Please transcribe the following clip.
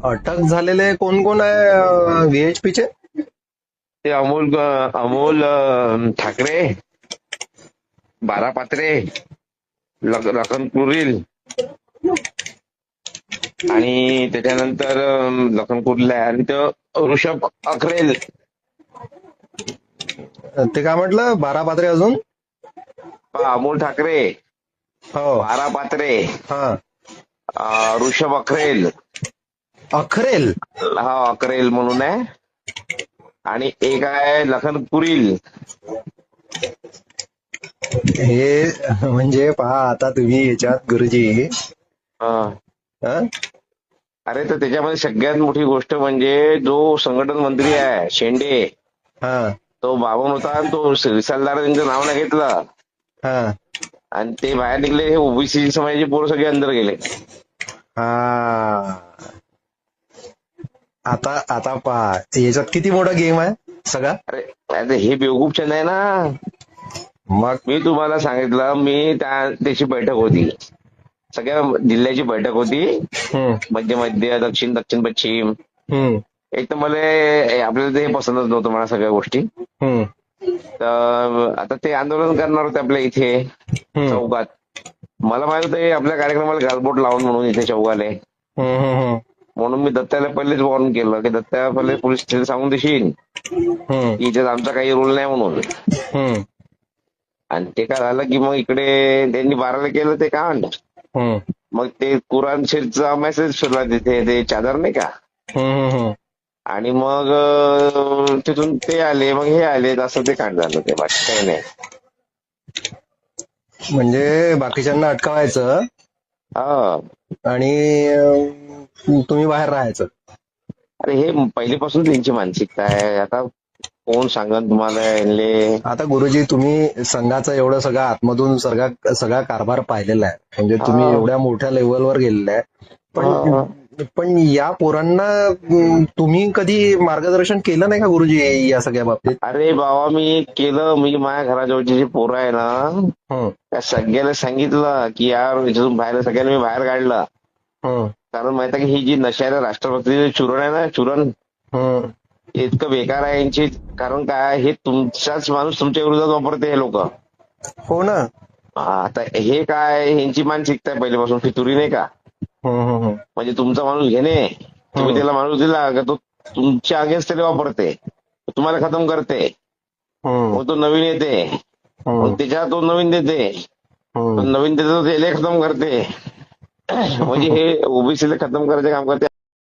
अटक झालेले कोण कोण आहे व्हीएचपीचे ते अमोल अमोल ठाकरे बारा पात्रे लख- लखन कुरील आणि त्याच्यानंतर लखन कुरील आहे आणि तो ऋषभ अखरेल. ते काय म्हटलं? बारा पात्रे अजून अमोल ठाकरे हो. बारा पात्रे हा ऋषभ अखरेल. अखरेल हा अखरेल म्हणून आहे. आणि एक आहे लखन कुरील हे म्हणजे पहा आता तुम्ही याच्यात गुरुजी. हा. हं? अरे तर त्याच्यामध्ये सगळ्यात मोठी गोष्ट म्हणजे जो संघटन मंत्री आहे शेंडे. हा. तो बावन होता आणि तो रिसालदार त्यांचं नाव नाही घेतलं. हा. आणि ते बाहेर निघले हे ओबीसी समाजाचे पोरं सगळे अंदर गेले. हा. आता आता पहा याच्यात किती मोठा गेम आहे? सगळा? अरे अरे हे बेवकूफ चंद आहे ना. मग? मी तुम्हाला सांगितलं मी त्या त्याची बैठक होती. सगळ्या जिल्ह्याची बैठक होती. हम्म, मध्य मध्य दक्षिण दक्षिण पश्चिम. हम्म, एक तर मला हे- आपल्याला ते पसंतच नव्हतं मला सगळ्या गोष्टी. हम्म, तर आता ते आंदोलन करणार होते आपल्या इथे हम्म, चौकात. मला माहीत होतं हे आपल्या कार्यक्रमाला गालबोट लावून म्हणून इथे चौकाले. हम्म, हम्म, म्हणून मी दत्ताला पहिलेच वॉर्न केलं की दत्ता पहिले पोलीस स्टेशन सांगून देशील. इथे आमचा काही रूल नाही म्हणून. आणि ते काय झालं की मग इकडे त्यांनी बाराला केलं ते कांड. मग ते कुराण शेरचा मेसेज फिरला तिथे ते चादर नाही का. आणि मग तिथून ते आले मग हे आले असं ते कांड झालं ते बाकी काही नाही. म्हणजे बाकीच्यांना अटकावायचं. आणि तुम्ही बाहेर राहायचं. अरे हे पहिलीपासून त्यांची मानसिकता आहे. आता कोण सांगन तुम्हाला यांले? आता गुरुजी तुम्ही संघाचा एवढं सगळं आतमधून सगळा सगळा कारभार पाहिलेला आहे. म्हणजे तुम्ही. एवढ्या मोठ्या लेवलवर गेलेले आहे. पण पण या पोरांना तुम्ही कधी मार्गदर्शन केलं नाही का गुरुजी या सगळ्या बाबतीत? अरे बाबा मी केलं. मी माझ्या घराजवळची जी पोरं आहे ना त्या सगळ्याला सांगितलं की यार बाहेर सगळ्यांना मी बाहेर काढलं. कारण माहिती आहे की ही जी नशाला राष्ट्रपती चुरण आहे ना चुरण हं. इतकं बेकार आहे यांची. कारण काय हे तुमचाच माणूस तुमच्या विरोधात वापरते हे लोक. हो ना. आता हे काय ह्यांची मानसिकता आहे पहिल्यापासून फितुरी नाही का. म्हणजे तुमचा माणूस घेणे तुम्ही. त्याला माणूस दिला का तो तुमच्या अगेन्स्ट त्याला वापरते तुम्हाला खतम करते. मग तो नवीन येते. मग त्याच्यात तो नवीन देते. नवीन देते तो त्याला खतम करते. म्हणजे हे ओबीसीला खतम करायचं काम करते.